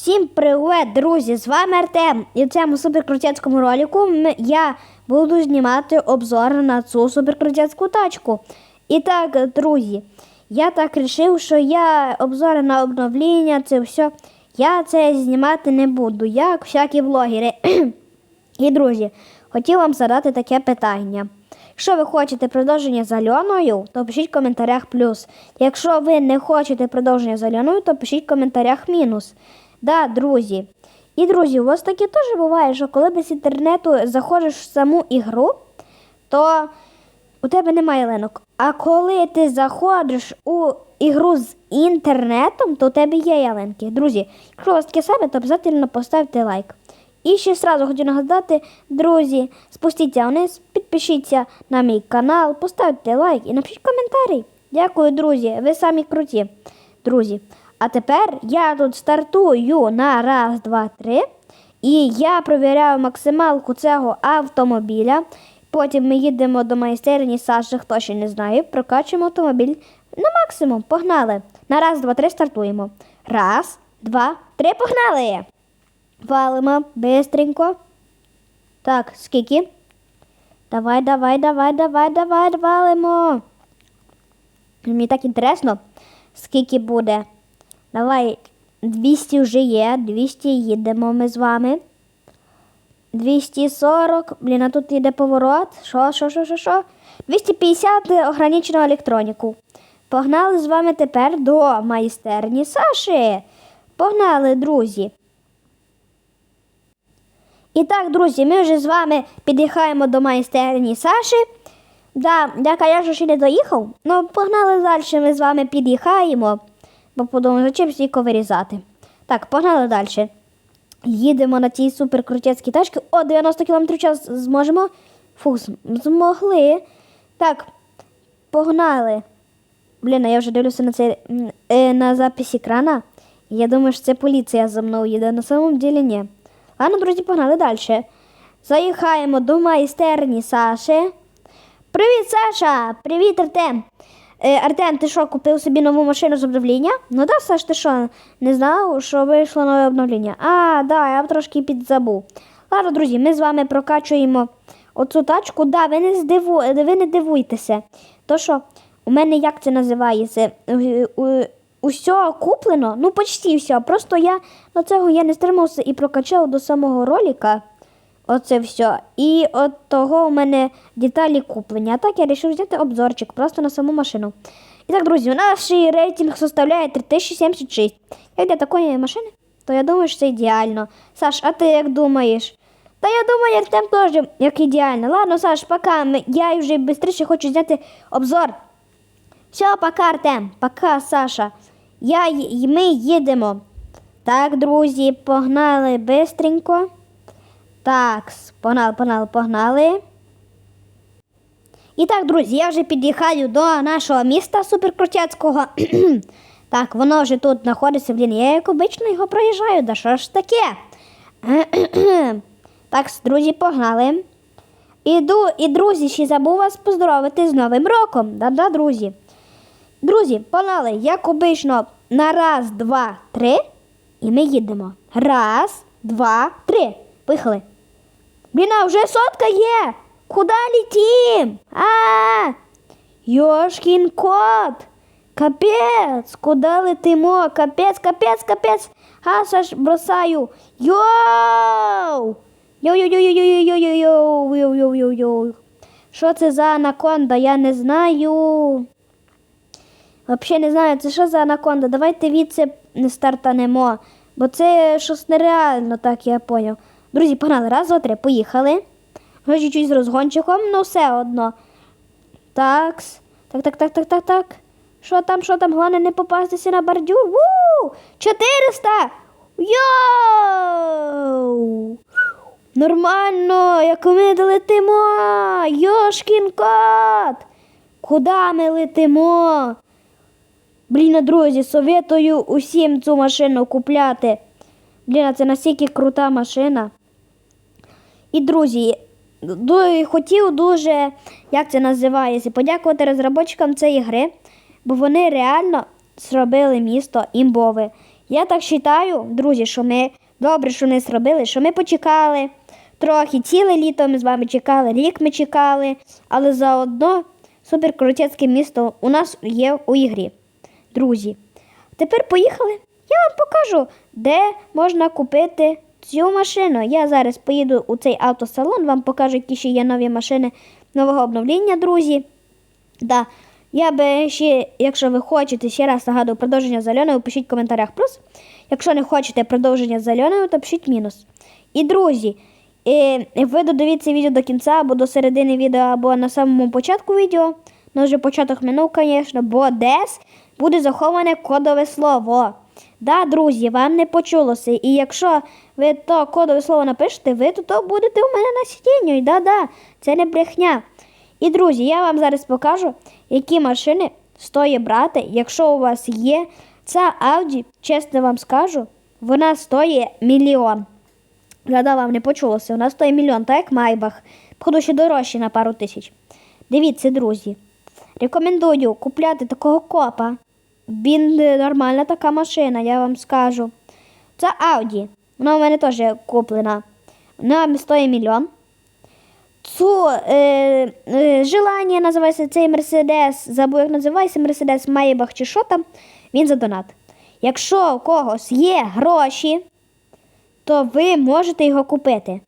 Всім привіт, друзі! З вами Артем. І в цьому суперкрутецькому ролику я буду знімати обзор на цю суперкрутецьку тачку. І так, друзі, я так вирішив, що я обзори на обновлення, це все. Я це знімати не буду, як всякі блогери. І, друзі, хотів вам задати таке питання. Якщо ви хочете продовження з Альоною, то пишіть в коментарях плюс. Якщо ви не хочете продовження з Альоною, то пишіть в коментарях мінус. Да, друзі. І, друзі, у вас таке теж буває, що коли без інтернету заходиш в саму ігру, то у тебе немає линок. А коли ти заходиш у ігру з інтернетом, то у тебе є ялинки. Друзі, якщо у вас таке саме, то обов'язково поставте лайк. І ще сразу хочу нагадати, друзі, спустіться вниз, підпишіться на мій канал, поставте лайк і напишіть коментарі. Дякую, друзі, ви самі круті. Друзі. А тепер я тут стартую на раз, два, три. І я провіряю максималку цього автомобіля. Потім ми їдемо до майстерні Саші, хто ще не знає, прокачуємо автомобіль на максимум. Погнали. На раз, два, три стартуємо. Раз, два, три, погнали. Валимо бистренько. Так, скільки? Давай, давай, давай, давай, давай, валимо. Мені так інтересно, скільки буде. Давай, 200 вже є, 200 їдемо ми з вами. 240, блін, а тут йде поворот. Що, що, що, що, що? 250 ограниченого електроніку. Погнали з вами тепер до майстерні Саші. Погнали, друзі. І так, друзі, ми вже з вами під'їхаємо до майстерні Саші. Да, я, конечно, ще не доїхав, але погнали далі, ми з вами під'їхаємо, бо подумаю, зачем стільки вирізати. Так, погнали далі. Їдемо на цій суперкрутецькій тачці. О, 90 км в час зможемо. Фух, змогли. Так, погнали. Блін, я вже дивлюся на це м, е, на запис екрана. Я думаю, що це поліція за мною їде. На самом деле ні. Ладно, друзі, погнали далі. Заїхаємо до майстерні Саші. Привіт, Саша! Привіт, Артем! Е, Артем, ти що, купив собі нову машину з обновлення? Ну так, Саш, ти що, не знав, що вийшло нове обновлення? А, да, я трошки підзабув. Ладно, друзі, ми з вами прокачуємо оцю тачку. Да, ви не, здиву... ви не дивуйтеся. То що, у мене як це називається? Е, у- Усе куплено, ну почти все. Просто я на цього я не стримався і прокачав до самого ролика. Оце все. І от того у мене деталі куплені. А так я вирішив взяти обзорчик просто на саму машину. І так, друзі, наш рейтинг составляє 3076. Як для такої машини, то я думаю, що це ідеально. Саш, а ти як думаєш? Та я думаю, Артем теж як ідеально. Ладно, Саш, пока. Я вже швидше хочу зняти обзор. Все, пока, Артем. Пока, Саша. Я, ми їдемо. Так, друзі, погнали бистренько. Так, погнали, погнали, погнали. І так, друзі, я вже під'їхаю до нашого міста суперкрутяцького. так, воно вже тут знаходиться, блін, я як обично його проїжджаю, да що ж таке? так, друзі, погнали. Іду, і друзі, ще забув вас поздоровити з Новим роком. Да-да, друзі. Друзі, погнали, як обично, на раз, два, три. І ми їдемо. Раз, два, три. Поїхали. Блін, а вже сотка є. Куди летим? А, Йошкін кот. Капець, куди летимо? Капець, капець, капець. А, Саш, бросаю. Йоу! Йоу-йоу-йоу-йоу-йоу-йоу-йоу-йоу-йоу. Що це за анаконда? Я не знаю. Взагалі не знаю, це що за анаконда. Давайте від це не стартанемо. Бо це щось нереально, так я поняв. Друзі, погнали. Раз, два, три, поїхали. Може, чуть-чуть з розгончиком, ну все одно. Такс. Так, так, так, так, так, так. Що там, що там? Головне не попастися на бордюр. Ву! 400! Йоу! Нормально, як ми долетимо. Йошкін кот! Куди ми летимо? Блін, друзі, советую усім цю машину купляти. Блін, це настільки крута машина. І, друзі, хотів дуже, як це називається, подякувати розробникам цієї гри, бо вони реально зробили місто імбове. Я так вважаю, друзі, що ми добре, що ми зробили, що ми почекали. Трохи ціле літо ми з вами чекали, рік ми чекали, але заодно суперкрутецьке місто у нас є у ігрі. Друзі. Тепер поїхали. Я вам покажу, де можна купити цю машину. Я зараз поїду у цей автосалон, вам покажу, які ще є нові машини нового обновлення, друзі. Да. Я би ще, якщо ви хочете, ще раз нагадую продовження з Альоною, пишіть в коментарях плюс. Якщо не хочете продовження з Альоною, то пишіть мінус. І друзі, е, ви додивіться відео до кінця, або до середини відео, або на самому початку відео. Ну, вже початок минув, звісно, бо десь буде заховане кодове слово. Да, друзі, вам не почулося. І якщо ви то кодове слово напишете, ви то, будете у мене на сидінні. Да-да, це не брехня. І, друзі, я вам зараз покажу, які машини стоїть брати, якщо у вас є. Ця Audi, чесно вам скажу, вона стоїть мільйон. Гада вам не почулося, вона стоїть мільйон, так як Майбах. Походу, ще дорожче на пару тисяч. Дивіться, друзі. Рекомендую купляти такого копа. Він е, нормальна така машина, я вам скажу. Це Audi. Вона у мене теж куплена. Вона стоїть мільйон. Цю е, е, желання називається цей Мерседес, забув, як називається Мерседес Майбах чи що там, він за донат. Якщо у когось є гроші, то ви можете його купити.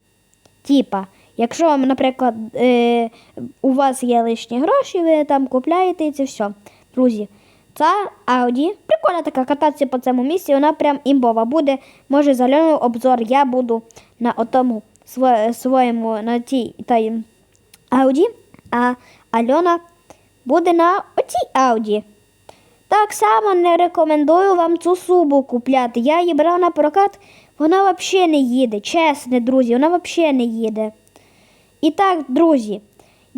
Типа, якщо, наприклад, е, у вас є лишні гроші, ви там купляєте і це все. Друзі, ця Audi, прикольна така кататися по цьому місці, вона прям імбова. Буде, може, з Альоною обзор я буду на отому своєму, на тій та Audi, а Альона буде на оцій Audi. Так само не рекомендую вам цю субу купляти. Я її брав на прокат, вона взагалі не їде. Чесно, друзі, вона взагалі не їде. І так, друзі,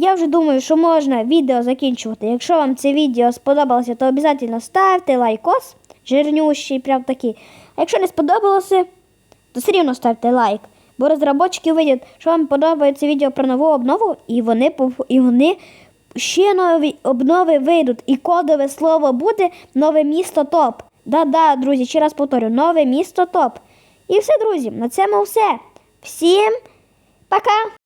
я вже думаю, що можна відео закінчувати. Якщо вам це відео сподобалося, то обов'язково ставте лайкос, жирнющий, прям такий. А якщо не сподобалося, то все рівно ставте лайк. Бо розробники видять, що вам подобається відео про нову обнову, і вони, і вони ще нові обнови вийдуть. І кодове слово буде нове місто топ. Да-да, друзі, ще раз повторю, нове місто топ. І все, друзі, на цьому все. Всім пока!